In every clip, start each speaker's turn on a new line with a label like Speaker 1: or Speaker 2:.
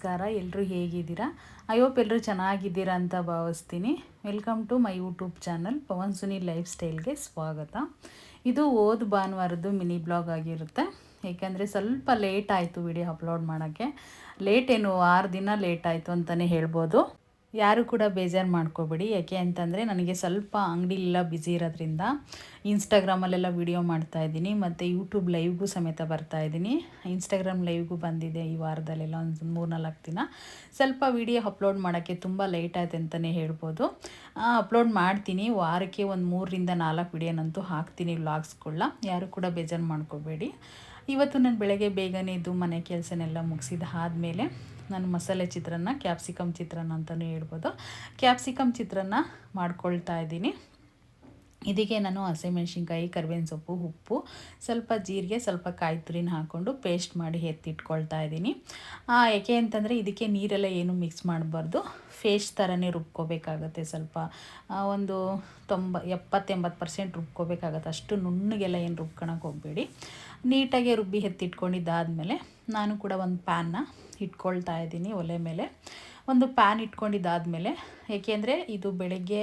Speaker 1: ನಮಸ್ಕಾರ ಎಲ್ಲರೂ ಹೇಗಿದ್ದೀರಾ? ಐ ಹೋಪ್ ಎಲ್ಲರೂ ಚೆನ್ನಾಗಿದ್ದೀರಾ ಅಂತ ಭಾವಿಸ್ತೀನಿ. Welcome to my YouTube channel Pavan Suni life ಸ್ಟೈಲ್ಗೆ ಸ್ವಾಗತ. ಇದು ಓದ್ ಭಾನುವಾರದ್ದು ಮಿನಿ ಬ್ಲಾಗ್ ಆಗಿರುತ್ತೆ. ಏಕೆಂದರೆ ಸ್ವಲ್ಪ ಲೇಟ್ ಆಯಿತು ವಿಡಿಯೋ ಅಪ್ಲೋಡ್ ಮಾಡೋಕ್ಕೆ. ಲೇಟ್ ಏನು, ಆರು ದಿನ ಲೇಟ್ ಆಯಿತು ಅಂತಲೇ ಹೇಳ್ಬೋದು. ಯಾರು ಕೂಡ ಬೇಜಾರು ಮಾಡ್ಕೋಬೇಡಿ. ಯಾಕೆ ಅಂತಂದರೆ ನನಗೆ ಸ್ವಲ್ಪ ಅಂಗಡಿಲೆಲ್ಲ ಬ್ಯುಸಿ ಇರೋದ್ರಿಂದ ಇನ್ಸ್ಟಾಗ್ರಾಮಲ್ಲೆಲ್ಲ ಮಾಡ್ತಾ ಇದ್ದೀನಿ. ಮತ್ತು ಯೂಟ್ಯೂಬ್ ಲೈವ್ಗೂ ಸಮೇತ ಬರ್ತಾ ಇದ್ದೀನಿ. ಇನ್ಸ್ಟಾಗ್ರಾಮ್ ಲೈವ್ಗೂ ಬಂದಿದೆ ಈ ವಾರದಲ್ಲೆಲ್ಲ ಒಂದು ಮೂರು ನಾಲ್ಕು ದಿನ. ಸ್ವಲ್ಪ ವೀಡಿಯೋ ಅಪ್ಲೋಡ್ ಮಾಡೋಕ್ಕೆ ತುಂಬ ಲೇಟ್ ಆಯ್ತು ಅಂತಲೇ ಹೇಳ್ಬೋದು. ಅಪ್ಲೋಡ್ ಮಾಡ್ತೀನಿ. ವಾರಕ್ಕೆ ಒಂದು ಮೂರರಿಂದ ನಾಲ್ಕು ವಿಡಿಯೋನಂತೂ ಹಾಕ್ತೀನಿ ವ್ಲಾಗ್ಸ್ಗಳನ್ನ ಯಾರು ಕೂಡ ಬೇಜಾರು ಮಾಡ್ಕೋಬೇಡಿ. ಇವತ್ತು ನಾನು ಬೆಳಗ್ಗೆ ಬೇಗನೆ ಇದ್ದು ಮನೆ ಕೆಲಸನೆಲ್ಲ ಮುಗಿಸಿದ ಆದಮೇಲೆ ನಾನು ಮಸಾಲೆ ಚಿತ್ರಾನ್ನ ಕ್ಯಾಪ್ಸಿಕಮ್ ಚಿತ್ರಾನ್ನ ಅಂತಲೂ ಹೇಳ್ಬೋದು. ಕ್ಯಾಪ್ಸಿಕಮ್ ಚಿತ್ರಾನ್ನ ಮಾಡ್ಕೊಳ್ತಾ ಇದ್ದೀನಿ. ಇದಕ್ಕೆ ನಾನು ಹಸಿಮೆಣ್ಸಿನ್ಕಾಯಿ ಕರಿಬೇವಿನ ಸೊಪ್ಪು, ಉಪ್ಪು, ಸ್ವಲ್ಪ ಜೀರಿಗೆ, ಸ್ವಲ್ಪ ಕಾಯಿ ತುರಿನ ಹಾಕ್ಕೊಂಡು ಪೇಸ್ಟ್ ಮಾಡಿ ಎತ್ತಿಟ್ಕೊಳ್ತಾ ಇದ್ದೀನಿ. ಯಾಕೆ ಅಂತಂದರೆ ಇದಕ್ಕೆ ನೀರೆಲ್ಲ ಏನು ಮಿಕ್ಸ್ ಮಾಡಬಾರ್ದು. ಫೇಸ್ಟ್ ಥರನೇ ರುಬ್ಕೋಬೇಕಾಗತ್ತೆ ಸ್ವಲ್ಪ. ಒಂದು ತೊಂಬ, ಎಪ್ಪತ್ತೆಂಬತ್ತು ಪರ್ಸೆಂಟ್ ರುಬ್ಕೋಬೇಕಾಗತ್ತೆ. ಅಷ್ಟು ನುಣ್ಣಗೆಲ್ಲ ಏನು ರುಬ್ಕೊಳಕ್ಕೆ ಹೋಗಬೇಡಿ. ನೀಟಾಗಿ ರುಬ್ಬಿ ಎತ್ತಿಟ್ಕೊಂಡಿದ್ದಾದಮೇಲೆ ನಾನು ಕೂಡ ಒಂದು ಪ್ಯಾನ್ನ ಇಟ್ಕೊಳ್ತಾ ಇದ್ದೀನಿ ಒಲೆ ಮೇಲೆ. ಒಂದು ಪ್ಯಾನ್ ಇಟ್ಕೊಂಡಿದ್ದಾದಮೇಲೆ, ಏಕೆಂದರೆ ಇದು ಬೆಳಗ್ಗೆ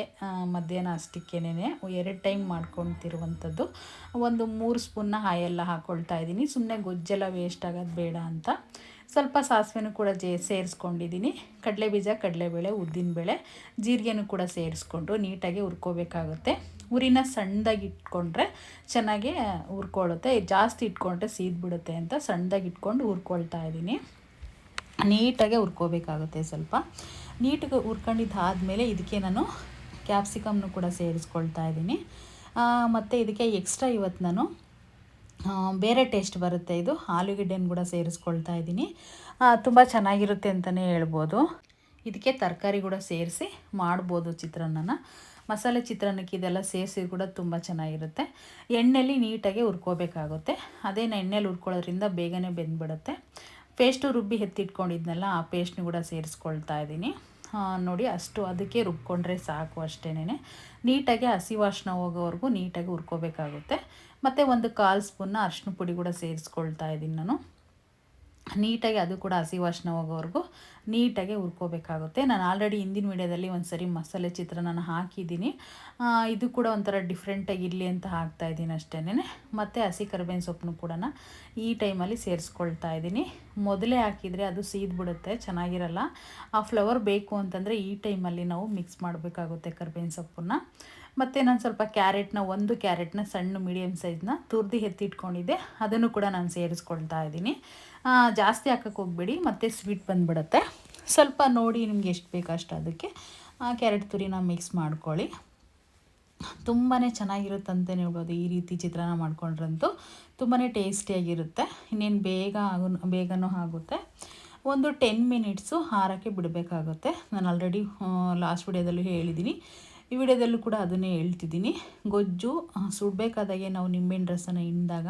Speaker 1: ಮಧ್ಯಾಹ್ನ ಅಷ್ಟಕ್ಕೇನೆ ಎರಡು ಟೈಮ್ ಮಾಡ್ಕೊತಿರುವಂಥದ್ದು. ಒಂದು ಮೂರು ಸ್ಪೂನ್ನ ಆಯೆಲ್ಲ ಹಾಕ್ಕೊಳ್ತಾ ಇದ್ದೀನಿ. ಸುಮ್ಮನೆ ಗೊಜ್ಜೆಲ್ಲ ವೇಸ್ಟ್ ಆಗೋದು ಬೇಡ ಅಂತ. ಸ್ವಲ್ಪ ಸಾಸಿವೆನೂ ಕೂಡ ಜೇ, ಸೇರಿಸ್ಕೊಂಡಿದ್ದೀನಿ. ಕಡಲೆಬೀಜ, ಕಡಲೆಬೇಳೆ ಉದ್ದಿನಬೇಳೆ ಜೀರಿಗೆನೂ ಕೂಡ ಸೇರಿಸ್ಕೊಂಡು ನೀಟಾಗಿ ಹುರ್ಕೋಬೇಕಾಗುತ್ತೆ. ಉರಿನ ಸಣ್ಣದಾಗಿ ಇಟ್ಕೊಂಡ್ರೆ ಚೆನ್ನಾಗಿ ಹುರ್ಕೊಳ್ಳುತ್ತೆ. ಜಾಸ್ತಿ ಇಟ್ಕೊಂಡ್ರೆ ಸೀದ್ಬಿಡುತ್ತೆ ಅಂತ ಸಣ್ಣದಾಗಿ ಇಟ್ಕೊಂಡು ಹುರ್ಕೊಳ್ತಾ ಇದ್ದೀನಿ. ನೀಟಾಗೆ ಹುರ್ಕೋಬೇಕಾಗುತ್ತೆ ಸ್ವಲ್ಪ. ನೀಟಾಗಿ ಹುರ್ಕೊಂಡಿದ್ದು ಆದಮೇಲೆ ಇದಕ್ಕೆ ನಾನು ಕ್ಯಾಪ್ಸಿಕಮ್ನು ಕೂಡ ಸೇರಿಸ್ಕೊಳ್ತಾ ಇದ್ದೀನಿ. ಮತ್ತು ಇದಕ್ಕೆ ಎಕ್ಸ್ಟ್ರಾ ಇವತ್ತು ನಾನು ಬೇರೆ ಟೇಸ್ಟ್ ಬರುತ್ತೆ ಇದು. ಆಲೂಗೆಡ್ಡೆನ ಕೂಡ ಸೇರಿಸ್ಕೊಳ್ತಾ ಇದ್ದೀನಿ. ತುಂಬ ಚೆನ್ನಾಗಿರುತ್ತೆ ಅಂತಲೇ ಹೇಳ್ಬೋದು. ಇದಕ್ಕೆ ತರಕಾರಿ ಕೂಡ ಸೇರಿಸಿ ಮಾಡ್ಬೋದು ಚಿತ್ರಾನ್ನನ. ಮಸಾಲೆ ಚಿತ್ರಾನ್ನಕ್ಕೆ ಇದೆಲ್ಲ ಸೇರಿಸಿ ಕೂಡ ತುಂಬ ಚೆನ್ನಾಗಿರುತ್ತೆ. ಎಣ್ಣೆಲಿ ನೀಟಾಗಿ ಹುರ್ಕೋಬೇಕಾಗುತ್ತೆ. ಅದೇನು ಎಣ್ಣೆಲಿ ಹುರ್ಕೊಳ್ಳೋದ್ರಿಂದ ಬೇಗನೆ ಬೆಂದ್ಬಿಡುತ್ತೆ. ಪೇಸ್ಟು ರುಬ್ಬಿ ಎತ್ತಿಟ್ಕೊಂಡಿದ್ನಲ್ಲ, ಆ ಪೇಸ್ಟ್ನ ಕೂಡ ಸೇರಿಸ್ಕೊಳ್ತಾ ಇದ್ದೀನಿ. ನೋಡಿ, ಅಷ್ಟು ಅದಕ್ಕೆ ರುಬ್ಕೊಂಡ್ರೆ ಸಾಕು ಅಷ್ಟೇನೆ ನೀಟಾಗಿ ಹಸಿ ವಾಸನ ಹೋಗೋವರೆಗೂ ನೀಟಾಗಿ ಹುರ್ಕೋಬೇಕಾಗುತ್ತೆ. ಮತ್ತು ಒಂದು ಕಾಲು ಸ್ಪೂನ್ನ ಅರ್ಶಿನ ಪುಡಿ ಕೂಡ ಸೇರಿಸ್ಕೊಳ್ತಾ ಇದ್ದೀನಿ ನಾನು. ನೀಟಾಗಿ ಅದು ಕೂಡ ಹಸಿ ವಾಸನ ಹೋಗೋವರೆಗೂ ನೀಟಾಗಿ ಹುರ್ಕೋಬೇಕಾಗುತ್ತೆ. ನಾನು ಆಲ್ರೆಡಿ ಹಿಂದಿನ ವೀಡಿಯೋದಲ್ಲಿ ಒಂದು ಸರಿ ಮಸಾಲೆ ಚಿತ್ರಾನ್ನ ಹಾಕಿದ್ದೀನಿ. ಇದು ಕೂಡ ಒಂಥರ ಡಿಫ್ರೆಂಟಾಗಿ ಇರಲಿ ಅಂತ ಹಾಕ್ತಾಯಿದ್ದೀನಿ ಅಷ್ಟೇ ಮತ್ತು ಹಸಿ ಕರಿಬೇವಿನ ಸೊಪ್ಪನ್ನು ಕೂಡ ಈ ಟೈಮಲ್ಲಿ ಸೇರಿಸ್ಕೊಳ್ತಾ ಇದ್ದೀನಿ. ಮೊದಲೇ ಹಾಕಿದರೆ ಅದು ಸೀದ್ಬಿಡುತ್ತೆ, ಚೆನ್ನಾಗಿರಲ್ಲ. ಆ ಫ್ಲವರ್ ಬೇಕು ಅಂತಂದರೆ ಈ ಟೈಮಲ್ಲಿ ನಾವು ಮಿಕ್ಸ್ ಮಾಡಬೇಕಾಗುತ್ತೆ ಕರಿಬೇವಿನ ಸೊಪ್ಪನ್ನ. ಮತ್ತು ನಾನು ಸ್ವಲ್ಪ ಕ್ಯಾರೆಟ್ನ, ಒಂದು ಕ್ಯಾರೆಟ್ನ ಸಣ್ಣ ಮೀಡಿಯಮ್ ಸೈಜ್ನ ತುರ್ದಿ ಎತ್ತಿಟ್ಕೊಂಡಿದ್ದೆ. ಅದನ್ನು ಕೂಡ ನಾನು ಸೇರಿಸ್ಕೊಳ್ತಾ ಇದ್ದೀನಿ. ಜಾಸ್ತಿ ಹಾಕೋಕ್ಕೆ ಹೋಗ್ಬೇಡಿ, ಮತ್ತು ಸ್ವೀಟ್ ಬಂದುಬಿಡುತ್ತೆ. ಸ್ವಲ್ಪ ನೋಡಿ ನಿಮ್ಗೆ ಎಷ್ಟು ಬೇಕು ಅಷ್ಟು ಅದಕ್ಕೆ ಕ್ಯಾರೆಟ್ ತುರಿನ ಮಿಕ್ಸ್ ಮಾಡ್ಕೊಳ್ಳಿ. ತುಂಬಾ ಚೆನ್ನಾಗಿರುತ್ತಂತೆ ಹೇಳ್ಬೋದು ಈ ರೀತಿ ಚಿತ್ರಾನ್ನ ಮಾಡ್ಕೊಂಡ್ರಂತೂ. ತುಂಬಾ ಟೇಸ್ಟಿಯಾಗಿರುತ್ತೆ. ಇನ್ನೇನು ಬೇಗ ಆಗೋ, ಬೇಗನೂ ಆಗುತ್ತೆ. ಒಂದು ಟೆನ್ ಮಿನಿಟ್ಸು ಹಾರಕ್ಕೆ ಬಿಡಬೇಕಾಗುತ್ತೆ. ನಾನು ಆಲ್ರೆಡಿ ಲಾಸ್ಟ್ ವಿಡಿಯೋದಲ್ಲೂ ಹೇಳಿದ್ದೀನಿ ಈ ವಿಡಿಯೋದಲ್ಲೂ ಕೂಡ ಅದನ್ನೇ ಹೇಳ್ತಿದ್ದೀನಿ. ಗೊಜ್ಜು ಸುಡಬೇಕಾದಾಗೆ ನಾವು ನಿಂಬೆಹಣ್ಣು ರಸನ ಹಿಂಡಿದಾಗ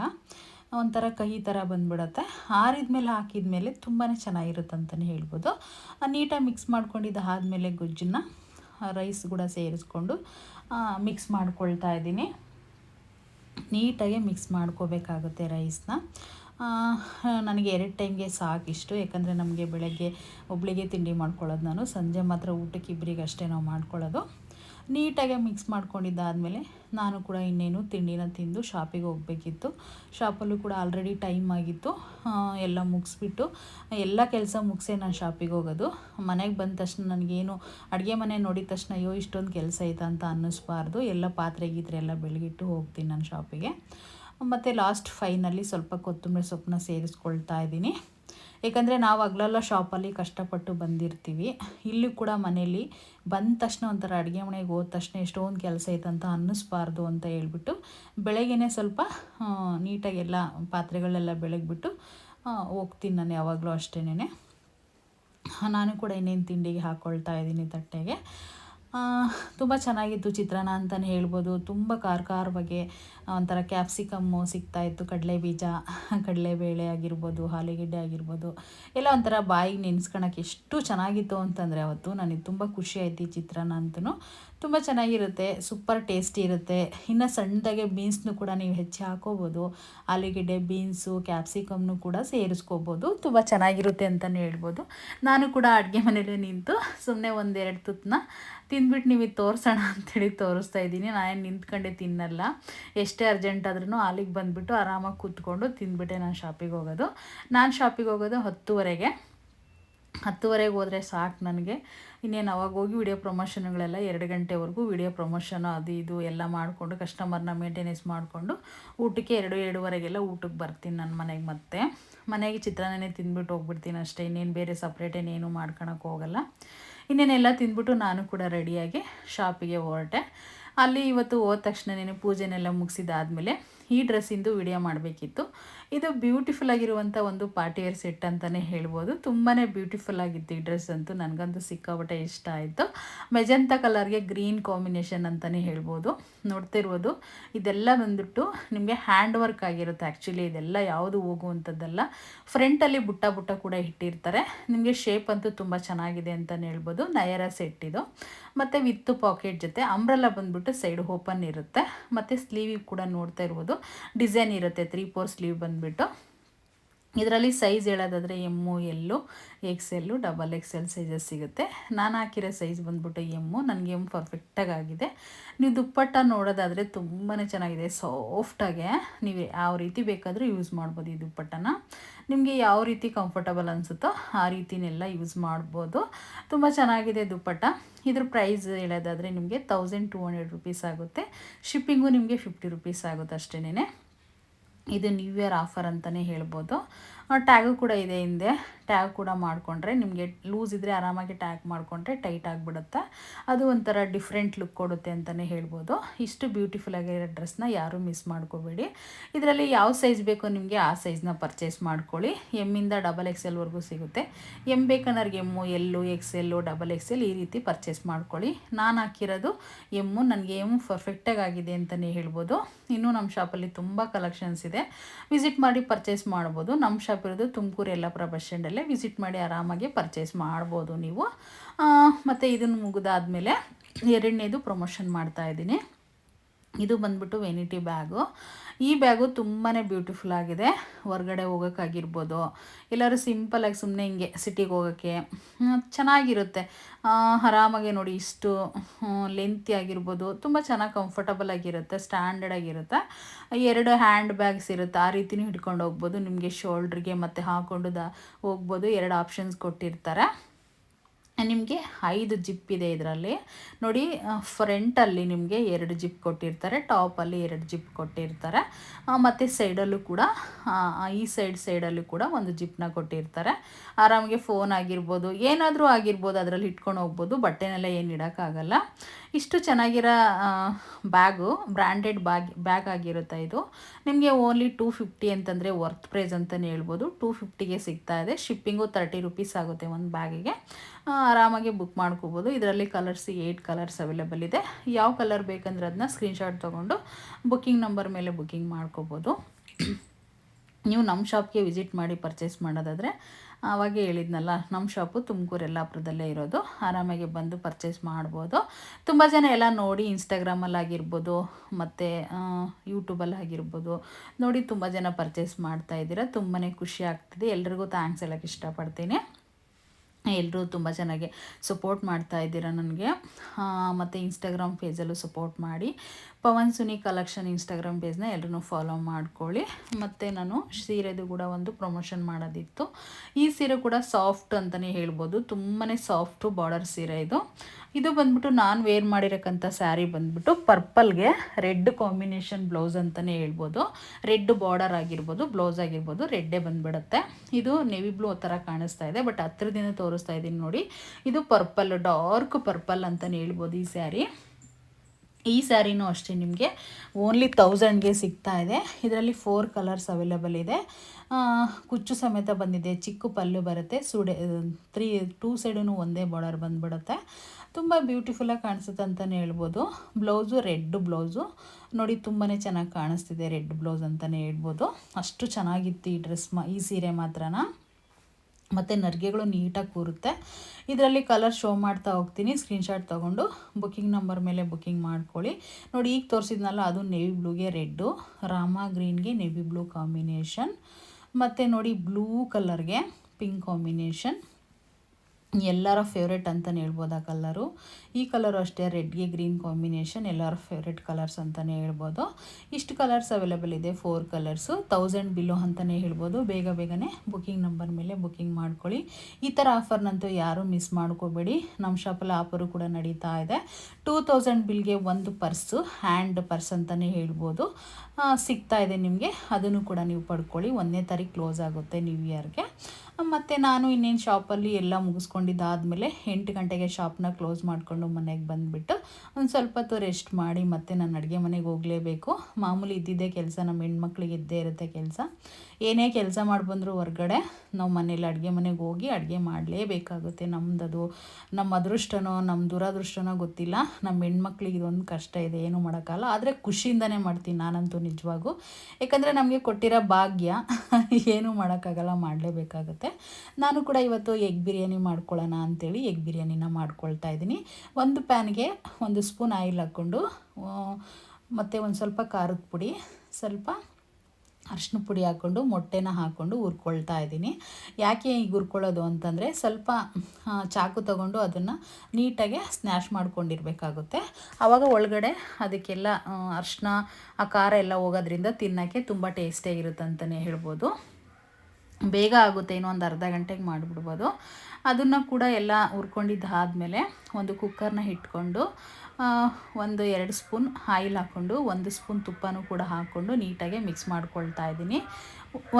Speaker 1: ಒಂಥರ ಕಹಿ ಥರ ಬಂದ್ಬಿಡತ್ತೆ. ಆರಿದ ಮೇಲೆ ಹಾಕಿದ ಮೇಲೆ ತುಂಬಾ ಚೆನ್ನಾಗಿರುತ್ತೆ ಅಂತಲೇ ಹೇಳ್ಬೋದು ನೀಟಾಗಿ ಮಿಕ್ಸ್ ಮಾಡ್ಕೊಂಡಿದ್ದು ಆದಮೇಲೆ ಗೊಜ್ಜನ್ನ ರೈಸ್ ಕೂಡ ಸೇರಿಸ್ಕೊಂಡು ಮಿಕ್ಸ್ ಮಾಡ್ಕೊಳ್ತಾ ಇದ್ದೀನಿ. ನೀಟಾಗೆ ಮಿಕ್ಸ್ ಮಾಡ್ಕೋಬೇಕಾಗುತ್ತೆ ರೈಸ್ನ. ನನಗೆ ಎರಡು ಟೈಮ್ಗೆ ಸಾಕಿಷ್ಟು, ಯಾಕಂದರೆ ನಮಗೆ ಬೆಳಗ್ಗೆ ಒಬ್ಳಿಗೆ ತಿಂಡಿ ಮಾಡ್ಕೊಳ್ಳೋದು ನಾನು, ಸಂಜೆ ಮಾತ್ರ ಊಟಕ್ಕೆ ಇಬ್ಬರಿಗೆ ಅಷ್ಟೇ ನಾವು ಮಾಡ್ಕೊಳ್ಳೋದು. ನೀಟಾಗಿ ಮಿಕ್ಸ್ ಮಾಡ್ಕೊಂಡಿದ್ದಾದಮೇಲೆ ನಾನು ಕೂಡ ಇನ್ನೇನು ತಿಂಡಿನ ತಿಂದು ಶಾಪಿಗೆ ಹೋಗಬೇಕಿತ್ತು. ಶಾಪಲ್ಲೂ ಕೂಡ ಆಲ್ರೆಡಿ ಟೈಮ್ ಆಗಿತ್ತು. ಎಲ್ಲ ಮುಗಿಸ್ಬಿಟ್ಟು, ಎಲ್ಲ ಕೆಲಸ ಮುಗಿಸೇ ನಾನು ಶಾಪಿಗೆ ಹೋಗೋದು. ಮನೆಗೆ ಬಂದ ತಕ್ಷಣ ನನಗೇನು ಅಡುಗೆ ಮನೆ ನೋಡಿದ ತಕ್ಷಣ ಅಯ್ಯೋ ಇಷ್ಟೊಂದು ಕೆಲಸ ಐತ ಅಂತ ಅನ್ನಿಸ್ಬಾರ್ದು. ಎಲ್ಲ ಪಾತ್ರೆ ಗೀತ್ರೆ ಎಲ್ಲ ಬೆಳಗಿಟ್ಟು ಹೋಗ್ತೀನಿ ನಾನು ಶಾಪಿಗೆ. ಮತ್ತು ಲಾಸ್ಟ್ ಫೈನಲ್ಲಿ ಸ್ವಲ್ಪ ಕೊತ್ತಂಬರಿ ಸೊಪ್ಪನ್ನ ಸೇರಿಸ್ಕೊಳ್ತಾ ಇದ್ದೀನಿ. ಏಕೆಂದರೆ ನಾವು ಹಗ್ಲೆಲ್ಲ ಶಾಪಲ್ಲಿ ಕಷ್ಟಪಟ್ಟು ಬಂದಿರ್ತೀವಿ. ಇಲ್ಲಿ ಕೂಡ ಮನೇಲಿ ಬಂದ ತಕ್ಷಣ ಒಂಥರ ಅಡುಗೆ ಮನೆಗೆ ಹೋದ ತಕ್ಷಣ ಎಷ್ಟೊಂದು ಕೆಲಸ ಐತಂತ ಅನ್ನಿಸ್ಬಾರ್ದು ಅಂತ ಹೇಳ್ಬಿಟ್ಟು ಬೆಳಗ್ಗೆನೇ ಸ್ವಲ್ಪ ನೀಟಾಗಿ ಎಲ್ಲ ಪಾತ್ರೆಗಳೆಲ್ಲ ಬೆಳಗ್ಬಿಟ್ಟು ಹೋಗ್ತೀನಿ ನಾನು ಯಾವಾಗಲೂ ಅಷ್ಟೇನೆ ನಾನು ಕೂಡ ಇನ್ನೇನು ತಿಂಡಿಗೆ ಹಾಕ್ಕೊಳ್ತಾ ಇದ್ದೀನಿ ತಟ್ಟೆಗೆ. ತುಂಬ ಚೆನ್ನಾಗಿತ್ತು ಚಿತ್ರಾನ್ನ ಅಂತಲೇ ಹೇಳ್ಬೋದು. ತುಂಬ ಖಾರ ಬಗ್ಗೆ ಒಂಥರ ಕ್ಯಾಪ್ಸಿಕಮ್ಮು ಸಿಗ್ತಾಯಿತ್ತು ಕಡಲೆ ಬೀಜ ಕಡಲೆಬೇಳೆ ಆಗಿರ್ಬೋದು ಆಲೂಗೆಡ್ಡೆ ಆಗಿರ್ಬೋದು. ಎಲ್ಲ ಒಂಥರ ಬಾಯಿಗೆ ನೆನೆಸ್ಕೊಳಕ್ಕೆ ಎಷ್ಟು ಚೆನ್ನಾಗಿತ್ತು ಅಂತಂದರೆ ಅವತ್ತು ನನಗೆ ತುಂಬ ಖುಷಿ ಆಯ್ತು ಈ ಚಿತ್ರಾನ್ನ ಅಂತೂ ತುಂಬ ಚೆನ್ನಾಗಿರುತ್ತೆ ಸೂಪರ್ ಟೇಸ್ಟಿ ಇರುತ್ತೆ. ಇನ್ನು ಸಣ್ಣದಾಗೆ ಬೀನ್ಸ್ನು ಕೂಡ ನೀವು ಹೆಚ್ಚಿ ಹಾಕೋಬೋದು. ಆಲೂಗೆಡ್ಡೆ ಬೀನ್ಸು ಕ್ಯಾಪ್ಸಿಕಮ್ನು ಕೂಡ ಸೇರಿಸ್ಕೋಬೋದು. ತುಂಬ ಚೆನ್ನಾಗಿರುತ್ತೆ ಅಂತಲೇ ಹೇಳ್ಬೋದು. ನಾನು ಕೂಡ ಅಡುಗೆ ಮನೇಲಿ ನಿಂತು ಸುಮ್ಮನೆ ಒಂದೆರಡು ತುತ್ತನ್ನ ತಿಂದ್ಬಿಟ್ಟು ನೀವು ತೋರಿಸೋಣ ಅಂತೇಳಿ ತೋರಿಸ್ತಾ ಇದ್ದೀನಿ. ನಾನೇನು ನಿಂತ್ಕೊಂಡೆ ತಿನ್ನಲ್ಲ. ಎಷ್ಟೇ ಅರ್ಜೆಂಟ್ ಆದ್ರೂ ಅಲ್ಲಿಗೆ ಬಂದುಬಿಟ್ಟು ಆರಾಮಾಗಿ ಕೂತ್ಕೊಂಡು ತಿಂದ್ಬಿಟ್ಟೆ ನಾನು ಶಾಪಿಗೆ ಹೋಗೋದು. ನಾನು ಶಾಪಿಗೆ ಹೋಗೋದು ಹತ್ತುವರೆಗೆ. ಹತ್ತುವರೆಗೆ ಹೋದರೆ ಸಾಕು ನನಗೆ. ಇನ್ನೇನು ಅವಾಗ ಹೋಗಿ ವಿಡಿಯೋ ಪ್ರಮೋಷನ್ಗಳೆಲ್ಲ ಎರಡು ಗಂಟೆವರೆಗೂ ವಿಡಿಯೋ ಪ್ರಮೋಷನ್ ಅದು ಇದು ಎಲ್ಲ ಮಾಡಿಕೊಂಡು ಕಸ್ಟಮರ್ನ ಮೇಂಟೆನೆನ್ಸ್ ಮಾಡಿಕೊಂಡು ಊಟಕ್ಕೆ ಎರಡು, ಎರಡುವರೆಗೆಲ್ಲ ಊಟಕ್ಕೆ ಬರ್ತೀನಿ ನನ್ನ ಮನೆಗೆ ಮತ್ತೆ. ಮನೆಗೆ ಚಿತ್ರಾನ್ನನೇ ತಿಂದ್ಬಿಟ್ಟು ಹೋಗ್ಬಿಡ್ತೀನಿ ಅಷ್ಟೇ, ಇನ್ನೇನು ಬೇರೆ ಸಪ್ರೇಟ್ ಏನೇನು ಮಾಡ್ಕೊಳಕ್ಕೆ ಹೋಗಲ್ಲ. ಇನ್ನೇನೆಲ್ಲ ತಿಂದ್ಬಿಟ್ಟು ನಾನು ಕೂಡ ರೆಡಿಯಾಗಿ ಶಾಪಿಗೆ ಹೊರಟೆ. ಅಲ್ಲಿ ಇವತ್ತು ಹೋದ ತಕ್ಷಣನೇ ಪೂಜೆನೆಲ್ಲ ಮುಗಿಸಿದಾದ್ಮೇಲೆ ಈ ಡ್ರೆಸ್ಸಿಂದು ವಿಡಿಯೋ ಮಾಡಬೇಕಿತ್ತು. ಇದು ಬ್ಯೂಟಿಫುಲ್ ಆಗಿರುವಂಥ ಒಂದು ಪಾರ್ಟಿಯರ್ ಸೆಟ್ ಅಂತಲೇ ಹೇಳ್ಬೋದು. ತುಂಬಾ ಬ್ಯೂಟಿಫುಲ್ ಆಗಿತ್ತು ಈ ಡ್ರೆಸ್ ಅಂತೂ ನನಗಂತೂ ಸಿಕ್ಕಾಪಟ್ಟೆ ಇಷ್ಟ ಆಯಿತು. ಮೆಜಂತ ಕಲರ್ಗೆ ಗ್ರೀನ್ ಕಾಂಬಿನೇಷನ್ ಅಂತಲೇ ಹೇಳ್ಬೋದು. ನೋಡ್ತಿರ್ಬೋದು ಇದೆಲ್ಲ ಬಂದ್ಬಿಟ್ಟು ನಿಮಗೆ ಹ್ಯಾಂಡ್ ವರ್ಕ್ ಆಗಿರುತ್ತೆ ಆ್ಯಕ್ಚುಲಿ ಇದೆಲ್ಲ ಯಾವುದು ಹೋಗುವಂಥದ್ದಲ್ಲ. ಫ್ರಂಟಲ್ಲಿ ಬುಟ್ಟ ಬುಟ್ಟ ಕೂಡ ಇಟ್ಟಿರ್ತಾರೆ. ನಿಮಗೆ ಶೇಪ್ ಅಂತೂ ತುಂಬ ಚೆನ್ನಾಗಿದೆ ಅಂತಲೇ ಹೇಳ್ಬೋದು. ನಯರ ಸೆಟ್ ಇದು. ಮತ್ತು ವಿತ್ತು ಪಾಕೆಟ್ ಜೊತೆ ಅಂಬ್ರೆಲ್ಲ ಬಂದ್ಬಿಟ್ಟು ಸೈಡ್ ಓಪನ್ ಇರುತ್ತೆ. ಮತ್ತು ಸ್ಲೀವಿಗೆ ಕೂಡ ನೋಡ್ತಾ ಇರ್ಬೋದು. ಡಿಸೈನ್ ಇರುತ್ತೆ. ತ್ರೀ ಫೋರ್ ಸ್ಲೀವ್ ಬಂದುಬಿಟ್ಟು ಇದರಲ್ಲಿ ಸೈಜ್ ಹೇಳೋದಾದರೆ ಎಮ್ಮು ಎಲ್ಲು ಎಕ್ಸ್ ಎಲ್ಲು ಡಬಲ್ ಎಕ್ಸ್ ಎಲ್ ಸೈಜಸ್ ಸಿಗುತ್ತೆ. ನಾನು ಹಾಕಿರೋ ಸೈಜ್ ಬಂದ್ಬಿಟ್ಟು ಎಮ್ಮು ನನಗೆ ಎಂ ಪರ್ಫೆಕ್ಟಾಗಿ ಆಗಿದೆ ನೀವು ದುಪ್ಪಟ್ಟ ನೋಡೋದಾದರೆ ತುಂಬಾ ಚೆನ್ನಾಗಿದೆ ಸಾಫ್ಟಾಗೆ ನೀವು ಯಾವ ರೀತಿ ಬೇಕಾದರೂ ಯೂಸ್ ಮಾಡ್ಬೋದು ಈ ದುಪ್ಪಟ್ಟನ. ನಿಮಗೆ ಯಾವ ರೀತಿ ಕಂಫರ್ಟಬಲ್ ಅನಿಸುತ್ತೋ ಆ ರೀತಿನೆಲ್ಲ ಯೂಸ್ ಮಾಡ್ಬೋದು. ತುಂಬ ಚೆನ್ನಾಗಿದೆ ದುಪ್ಪಟ್ಟ. ಇದ್ರ ಪ್ರೈಸ್ ಹೇಳೋದಾದರೆ ನಿಮಗೆ ತೌಸಂಡ್ ಟು ಹಂಡ್ರೆಡ್ ರುಪೀಸ್ ಆಗುತ್ತೆ. ಶಿಪ್ಪಿಂಗು ನಿಮಗೆ ಫಿಫ್ಟಿ ರುಪೀಸ್ ಆಗುತ್ತೆ ಅಷ್ಟೇನೆ ಇದು ನ್ಯೂ ಇಯರ್ ಆಫರ್ ಅಂತಲೇ ಹೇಳ್ಬೋದು. ಟ್ಯಾಗು ಕೂಡ ಇದೆ ಹಿಂದೆ. ಟ್ಯಾಗ್ ಕೂಡ ಮಾಡಿಕೊಂಡ್ರೆ ನಿಮಗೆ ಲೂಸ್ ಇದ್ದರೆ ಆರಾಮಾಗಿ ಟ್ಯಾಗ್ ಮಾಡಿಕೊಂಡ್ರೆ ಟೈಟ್ ಆಗಿಬಿಡುತ್ತೆ? ಅದು ಒಂಥರ ಡಿಫ್ರೆಂಟ್ ಲುಕ್ ಕೊಡುತ್ತೆ ಅಂತಲೇ ಹೇಳ್ಬೋದು. ಇಷ್ಟು ಬ್ಯೂಟಿಫುಲ್ ಆಗಿರೋ ಡ್ರೆಸ್ನ ಯಾರೂ ಮಿಸ್ ಮಾಡ್ಕೋಬೇಡಿ. ಇದರಲ್ಲಿ ಯಾವ ಸೈಜ್ ಬೇಕೋ ನಿಮಗೆ ಆ ಸೈಜ್ನ ಪರ್ಚೇಸ್ ಮಾಡ್ಕೊಳ್ಳಿ. ಎಮ್ಮಿಂದ ಡಬಲ್ ಎಕ್ಸ್ ಎಲ್ವರೆಗೂ ಸಿಗುತ್ತೆ. M ಬೇಕನ್ನೋರಿಗೆ M L X L double X L ಈ ರೀತಿ ಪರ್ಚೇಸ್ ಮಾಡ್ಕೊಳ್ಳಿ. ನಾನು ಹಾಕಿರೋದು ಎಮ್ಮು ನನಗೆ ಎಮ್ಮು ಪರ್ಫೆಕ್ಟಾಗಿ ಆಗಿದೆ ಅಂತಲೇ ಹೇಳ್ಬೋದು. ಇನ್ನೂ ನಮ್ಮ ಶಾಪಲ್ಲಿ ತುಂಬ ಕಲೆಕ್ಷನ್ಸ್ ಇದೆ. ವಿಸಿಟ್ ಮಾಡಿ ಪರ್ಚೇಸ್ ಮಾಡ್ಬೋದು. ನಮ್ಮ ಶಾಪ್ ಇರೋದು ತುಮಕೂರು ಯಲ್ಲಾಪುರ ಬಸ್ ಸ್ಟ್ಯಾಂಡಲ್ಲೇ ವಿಸಿಟ್ ಮಾಡಿ ಆರಾಮಾಗಿ ಪರ್ಚೇಸ್ ಮಾಡ್ಬೋದು ನೀವು. ಮತ್ತು ಇದನ್ನು ಮುಗಿದಾದ್ಮೇಲೆ ಎರಡನೇದು ಪ್ರಮೋಷನ್ ಮಾಡ್ತಾಯಿದ್ದೀನಿ ಇದು ಬಂದ್ಬಿಟ್ಟು ವೆನಿಟಿ ಬ್ಯಾಗು ಈ ಬ್ಯಾಗು ತುಂಬಾ ಬ್ಯೂಟಿಫುಲ್ ಆಗಿದೆ. ಹೊರಗಡೆ ಹೋಗೋಕ್ಕಾಗಿರ್ಬೋದು. ಎಲ್ಲರೂ ಸಿಂಪಲಾಗಿ ಸುಮ್ಮನೆ ಹಿಂಗೆ ಸಿಟಿಗೆ ಹೋಗೋಕ್ಕೆ ಚೆನ್ನಾಗಿರುತ್ತೆ. ಆರಾಮಾಗೆ ನೋಡಿ ಇಷ್ಟು ಲೆಂತಿ ಆಗಿರ್ಬೋದು. ತುಂಬ ಚೆನ್ನಾಗಿ ಕಂಫರ್ಟಬಲ್ ಆಗಿರುತ್ತೆ ಸ್ಟ್ಯಾಂಡರ್ಡ್ ಆಗಿರುತ್ತೆ. ಎರಡು ಹ್ಯಾಂಡ್ ಬ್ಯಾಗ್ಸ್ ಇರುತ್ತೆ, ಆ ರೀತಿನೂ ಹಿಡ್ಕೊಂಡು ಹೋಗ್ಬೋದು. ನಿಮಗೆ ಶೋಲ್ಡ್ರಿಗೆ ಮತ್ತು ಹಾಕ್ಕೊಂಡು ದ, ಹೋಗ್ಬೋದು. ಎರಡು ಆಪ್ಷನ್ಸ್ ಕೊಟ್ಟಿರ್ತಾರೆ. ನಿಮಗೆ ಐದು ಜಿಪ್ ಇದೆ ಇದರಲ್ಲಿ. ನೋಡಿ ಫ್ರಂಟಲ್ಲಿ ನಿಮಗೆ ಎರಡು ಜಿಪ್ ಕೊಟ್ಟಿರ್ತಾರೆ ಟಾಪಲ್ಲಿ ಎರಡು ಜಿಪ್ ಕೊಟ್ಟಿರ್ತಾರೆ. ಮತ್ತು ಸೈಡಲ್ಲೂ ಕೂಡ ಈ ಸೈಡ್ ಸೈಡಲ್ಲೂ ಕೂಡ ಒಂದು ಜಿಪ್ನ ಕೊಟ್ಟಿರ್ತಾರೆ. ಆರಾಮಾಗಿ ಫೋನ್ ಆಗಿರ್ಬೋದು, ಏನಾದರೂ ಆಗಿರ್ಬೋದು, ಅದರಲ್ಲಿ ಇಟ್ಕೊಂಡು ಹೋಗ್ಬೋದು, ಬಟ್ಟೆನೆಲ್ಲ ಏನು ಇಡೋಕ್ಕಾಗಲ್ಲ. ಇಷ್ಟು ಚೆನ್ನಾಗಿರೋ ಬ್ಯಾಗು, ಬ್ರ್ಯಾಂಡೆಡ್ ಬ್ಯಾಗ್ ಬ್ಯಾಗ್ ಆಗಿರುತ್ತೆ ಇದು. ನಿಮಗೆ ಓನ್ಲಿ ಟೂ ಫಿಫ್ಟಿ ಅಂತಂದರೆ ವರ್ತ್ ಪ್ರೈಸ್ ಅಂತಲೇ ಹೇಳ್ಬೋದು. ಟೂ ಫಿಫ್ಟಿಗೆ ಸಿಗ್ತಾ ಇದೆ. ಶಿಪ್ಪಿಂಗು ತರ್ಟಿ ರುಪೀಸ್ ಆಗುತ್ತೆ ಒಂದು ಬ್ಯಾಗಿಗೆ. ಆರಾಮಾಗಿ ಬುಕ್ ಮಾಡ್ಕೋಬೋದು. ಇದರಲ್ಲಿ ಕಲರ್ಸ್ ಏಯ್ಟ್ ಕಲರ್ಸ್ ಅವೈಲೇಬಲ್ ಇದೆ. ಯಾವ ಕಲರ್ ಬೇಕಂದ್ರೆ ಅದನ್ನ ಸ್ಕ್ರೀನ್ಶಾಟ್ ತೊಗೊಂಡು ಬುಕ್ಕಿಂಗ್ ನಂಬರ್ ಮೇಲೆ ಬುಕ್ಕಿಂಗ್ ಮಾಡ್ಕೋಬೋದು. ನೀವು ನಮ್ಮ ಶಾಪ್ಗೆ ವಿಸಿಟ್ ಮಾಡಿ ಪರ್ಚೇಸ್ ಮಾಡೋದಾದರೆ ಆವಾಗೇ ಹೇಳಿದ್ನಲ್ಲ, ನಮ್ಮ ಶಾಪು ತುಮಕೂರು ಯಲ್ಲಾಪುರದಲ್ಲೇ ಇರೋದು. ಆರಾಮಾಗಿ ಬಂದು ಪರ್ಚೇಸ್ ಮಾಡ್ಬೋದು. ತುಂಬ ಜನ ಎಲ್ಲ ನೋಡಿ ಇನ್ಸ್ಟಾಗ್ರಾಮಲ್ಲಿ ಆಗಿರ್ಬೋದು, ಮತ್ತು ಯೂಟ್ಯೂಬಲ್ಲಿ ಆಗಿರ್ಬೋದು, ನೋಡಿ ತುಂಬ ಜನ ಪರ್ಚೇಸ್ ಮಾಡ್ತಾ ಇದ್ದೀರಾ. ತುಂಬಾ ಖುಷಿ ಆಗ್ತಿದೆ. ಎಲ್ರಿಗೂ ಥ್ಯಾಂಕ್ಸ್ ಹೇಳೋಕ್ಕೆ ಇಷ್ಟಪಡ್ತೀನಿ. ಎಲ್ಲರೂ ತುಂಬ ಚೆನ್ನಾಗಿ ಸಪೋರ್ಟ್ ಮಾಡ್ತಾ ಇದ್ದೀರಾ ನನಗೆ. ಮತ್ತು ಇನ್ಸ್ಟಾಗ್ರಾಮ್ ಪೇಜಲ್ಲೂ ಸಪೋರ್ಟ್ ಮಾಡಿ. ಪವನ್ ಸುನಿ ಕಲೆಕ್ಷನ್ ಇನ್ಸ್ಟಾಗ್ರಾಮ್ ಪೇಜ್ನ ಎಲ್ಲರೂ ಫಾಲೋ ಮಾಡ್ಕೊಳ್ಳಿ. ಮತ್ತು ನಾನು ಸೀರೆದು ಕೂಡ ಒಂದು ಪ್ರಮೋಷನ್ ಮಾಡೋದಿತ್ತು. ಈ ಸೀರೆ ಕೂಡ ಸಾಫ್ಟ್ ಅಂತಲೇ ಹೇಳ್ಬೋದು. ತುಂಬಾ ಸಾಫ್ಟು ಬಾರ್ಡರ್ ಸೀರೆ ಇದು. ಇದು ಬಂದ್ಬಿಟ್ಟು ನಾನು ವೇರ್ ಮಾಡಿರೋಕ್ಕಂಥ ಸ್ಯಾರಿ ಬಂದ್ಬಿಟ್ಟು ಪರ್ಪಲ್ಗೆ ರೆಡ್ ಕಾಂಬಿನೇಷನ್ ಬ್ಲೌಸ್ ಅಂತಲೇ ಹೇಳ್ಬೋದು. ರೆಡ್ ಬಾರ್ಡರ್ ಆಗಿರ್ಬೋದು ಬ್ಲೌಸ್ ಆಗಿರ್ಬೋದು ರೆಡ್ಡೇ ಬಂದ್ಬಿಡುತ್ತೆ. ಇದು ನೆವಿ ಬ್ಲೂ ಥರ ಕಾಣಿಸ್ತಾ ಇದೆ ಬಟ್ ಹತ್ರದಿಂದ ತೋರಿಸ್ತಾ ಇದ್ದೀನಿ ನೋಡಿ. ಇದು ಪರ್ಪಲ್ ಡಾರ್ಕ್ ಪರ್ಪಲ್ ಅಂತಲೇ ಹೇಳ್ಬೋದು ಈ ಸ್ಯಾರಿ ಈ ಸ್ಯಾರಿನೂ ಅಷ್ಟೇ ನಿಮಗೆ. ಓನ್ಲಿ ತೌಸಂಡ್ಗೆ ಸಿಗ್ತಾ ಇದೆ. ಇದರಲ್ಲಿ ಫೋರ್ ಕಲರ್ಸ್ ಅವೈಲೇಬಲ್ ಇದೆ. ಕುಚ್ಚು ಸಮೇತ ಬಂದಿದೆ. ಚಿಕ್ಕ ಪಲ್ಲು ಬರುತ್ತೆ. ಸುಡೆ ತ್ರೀ ಟೂ ಸೈಡೂ ಒಂದೇ ಬಾರ್ಡರ್ ಬಂದುಬಿಡುತ್ತೆ. ತುಂಬ ಬ್ಯೂಟಿಫುಲ್ಲಾಗಿ ಕಾಣಿಸುತ್ತೆ ಅಂತಲೇ ಹೇಳ್ಬೋದು. ಬ್ಲೌಸು ರೆಡ್ ಬ್ಲೌಸು ನೋಡಿ ತುಂಬಾ ಚೆನ್ನಾಗಿ ಕಾಣಿಸ್ತಿದೆ ರೆಡ್ ಬ್ಲೌಸ್ ಅಂತಲೇ ಹೇಳ್ಬೋದು. ಅಷ್ಟು ಚೆನ್ನಾಗಿತ್ತು ಈ ಡ್ರೆಸ್ ಮಾ, ಈ ಸೀರೆ ಮಾತ್ರನ? ಮತ್ತು ನರಿಗೆಗಳು ನೀಟಾಗಿ ಕೂರುತ್ತೆ. ಇದರಲ್ಲಿ ಕಲರ್ ಶೋ ಮಾಡ್ತಾ ಹೋಗ್ತೀನಿ. ಸ್ಕ್ರೀನ್ಶಾಟ್ ತೊಗೊಂಡು ಬುಕ್ಕಿಂಗ್ ನಂಬರ್ ಮೇಲೆ ಬುಕ್ಕಿಂಗ್ ಮಾಡ್ಕೊಳ್ಳಿ. ನೋಡಿ, ಈಗ ತೋರಿಸಿದ್ನಲ್ಲ, ಅದು ನೇವಿ ಬ್ಲೂಗೆ ರೆಡ್ಡು ರಾಮ ಗ್ರೀನ್ಗೆ ನೇವಿ ಬ್ಲೂ ಕಾಂಬಿನೇಷನ್ ಮತ್ತು ನೋಡಿ ಬ್ಲೂ ಕಲರ್ಗೆ ಪಿಂಕ್ ಕಾಂಬಿನೇಷನ್ ಎಲ್ಲರ ಫೇವ್ರೆಟ್ ಅಂತಲೇ ಹೇಳ್ಬೋದು ಆ ಕಲರು ಈ ಕಲರು ಅಷ್ಟೇ ರೆಡ್ಗೆ ಗ್ರೀನ್ ಕಾಂಬಿನೇಷನ್ ಎಲ್ಲರ ಫೇವ್ರೆಟ್ ಕಲರ್ಸ್ ಅಂತಲೇ ಹೇಳ್ಬೋದು. ಇಷ್ಟು ಕಲರ್ಸ್ ಅವೈಲೇಬಲ್ ಇದೆ ಫೋರ್ ಕಲರ್ಸು ತೌಸಂಡ್ ಬಿಲೋ ಅಂತಲೇ ಹೇಳ್ಬೋದು. ಬೇಗ ಬೇಗನೆ ಬುಕ್ಕಿಂಗ್ ನಂಬರ್ ಮೇಲೆ ಬುಕ್ಕಿಂಗ್ ಮಾಡ್ಕೊಳ್ಳಿ. ಈ ಥರ ಆಫರ್ನಂತೂ ಯಾರೂ ಮಿಸ್ ಮಾಡ್ಕೋಬೇಡಿ. ನಮ್ಮ ಶಾಪಲ್ಲಿ ಆಫರು ಕೂಡ ನಡೀತಾ ಇದೆ. ಟೂ ತೌಸಂಡ್ ಬಿಲ್ಗೆ ಒಂದು ಪರ್ಸು ಹ್ಯಾಂಡ್ ಪರ್ಸ್ ಅಂತಲೇ ಹೇಳ್ಬೋದು. ಸಿಗ್ತಾ ಇದೆ ನಿಮಗೆ. ಅದನ್ನು ಕೂಡ ನೀವು ಪಡ್ಕೊಳ್ಳಿ. ಒಂದನೇ ತಾರೀಕು ಕ್ಲೋಸ್ ಆಗುತ್ತೆ ನ್ಯೂ ಇಯರ್ಗೆ ಮತ್ತು ನಾನು ಇನ್ನೇನು ಶಾಪಲ್ಲಿ ಎಲ್ಲ ಮುಗಿಸ್ಕೊಂಡಿದ್ದಾದಮೇಲೆ ಎಂಟು ಗಂಟೆಗೆ ಶಾಪ್ನ ಕ್ಲೋಸ್ ಮಾಡಿಕೊಂಡು ಮನೆಗೆ ಬಂದುಬಿಟ್ಟು ಒಂದು ಸ್ವಲ್ಪ ಹೊತ್ತು ರೆಸ್ಟ್ ಮಾಡಿ ಮತ್ತೆ ನಾನು ಅಡುಗೆ ಮನೆಗೆ ಹೋಗಲೇಬೇಕು. ಮಾಮೂಲಿ ಇದ್ದಿದ್ದೇ ಕೆಲಸ ನಮ್ಮ ಹೆಣ್ಮಕ್ಳಿಗೆ ಇದ್ದೇ ಇರುತ್ತೆ ಕೆಲಸ. ಏನೇ ಕೆಲಸ ಮಾಡಿ ಬಂದರೂ ಹೊರ್ಗಡೆ, ನಾವು ಮನೇಲಿ ಅಡುಗೆ ಮನೆಗೆ ಹೋಗಿ ಅಡುಗೆ ಮಾಡಲೇಬೇಕಾಗುತ್ತೆ. ನಮ್ಮದದು ನಮ್ಮ ಅದೃಷ್ಟನೋ ನಮ್ಮ ದುರದೃಷ್ಟನೋ ಗೊತ್ತಿಲ್ಲ. ನಮ್ಮ ಹೆಣ್ಮಕ್ಳಿಗೆ ಇದೊಂದು ಕಷ್ಟ ಇದೆ, ಏನೂ ಮಾಡೋಕ್ಕಲ್ಲ ಆದರೆ ಖುಷಿಯಿಂದನೇ ಮಾಡ್ತೀನಿ ನಾನಂತೂ ನಿಜವಾಗೂ. ಯಾಕಂದರೆ ನಮಗೆ ಕೊಟ್ಟಿರೋ ಭಾಗ್ಯ, ಏನೂ ಮಾಡೋಕ್ಕಾಗಲ್ಲ, ಮಾಡಲೇಬೇಕಾಗುತ್ತೆ. ನಾನು ಕೂಡ ಇವತ್ತು ಎಗ್ ಬಿರಿಯಾನಿ ಮಾಡ್ಕೊಳ್ಳೋಣ ಅಂಥೇಳಿ ಎಗ್ ಬಿರಿಯಾನಿನ ಮಾಡ್ಕೊಳ್ತಾ ಇದ್ದೀನಿ. ಒಂದು ಪ್ಯಾನ್ಗೆ ಒಂದು ಸ್ಪೂನ್ ಆಯಿಲ್ ಹಾಕ್ಕೊಂಡು ಮತ್ತು ಒಂದು ಸ್ವಲ್ಪ ಖಾರದ ಪುಡಿ, ಸ್ವಲ್ಪ ಅರ್ಶಿನ ಪುಡಿ ಹಾಕ್ಕೊಂಡು ಮೊಟ್ಟೆನ ಹಾಕ್ಕೊಂಡು ಹುರ್ಕೊಳ್ತಾ ಇದ್ದೀನಿ. ಯಾಕೆ ಈಗ ಹುರ್ಕೊಳ್ಳೋದು ಅಂತಂದರೆ ಸ್ವಲ್ಪ ಚಾಕು ತಗೊಂಡು ಅದನ್ನು ನೀಟಾಗಿ ಸ್ನ್ಯಾಶ್ ಮಾಡ್ಕೊಂಡಿರಬೇಕಾಗುತ್ತೆ. ಆವಾಗ ಒಳಗಡೆ ಅದಕ್ಕೆಲ್ಲ ಅರ್ಶಿನ, ಆ, ಖಾರ ಎಲ್ಲ ಹೋಗೋದ್ರಿಂದ ತಿನ್ನೋಕ್ಕೆ ತುಂಬ ಟೇಸ್ಟಿಯಾಗಿರುತ್ತೆ ಅಂತಲೇ ಹೇಳ್ಬೋದು. ಬೇಗ ಆಗುತ್ತೆ ಇನ್ನೂ ಒಂದು ಅರ್ಧ ಗಂಟೆಗೆ ಮಾಡಿಬಿಡ್ಬೋದು. ಅದನ್ನು ಕೂಡ ಎಲ್ಲ ಹುರ್ಕೊಂಡಿದ್ದಾದಮೇಲೆ ಒಂದು ಕುಕ್ಕರ್ನ ಇಟ್ಕೊಂಡು ಒಂದು ಎರಡು ಸ್ಪೂನ್ ಆಯಿಲ್ ಹಾಕ್ಕೊಂಡು, ಒಂದು ಸ್ಪೂನ್ ತುಪ್ಪನೂ ಕೂಡ ಹಾಕ್ಕೊಂಡು ನೀಟಾಗಿ ಮಿಕ್ಸ್ ಮಾಡ್ಕೊಳ್ತಾ ಇದ್ದೀನಿ.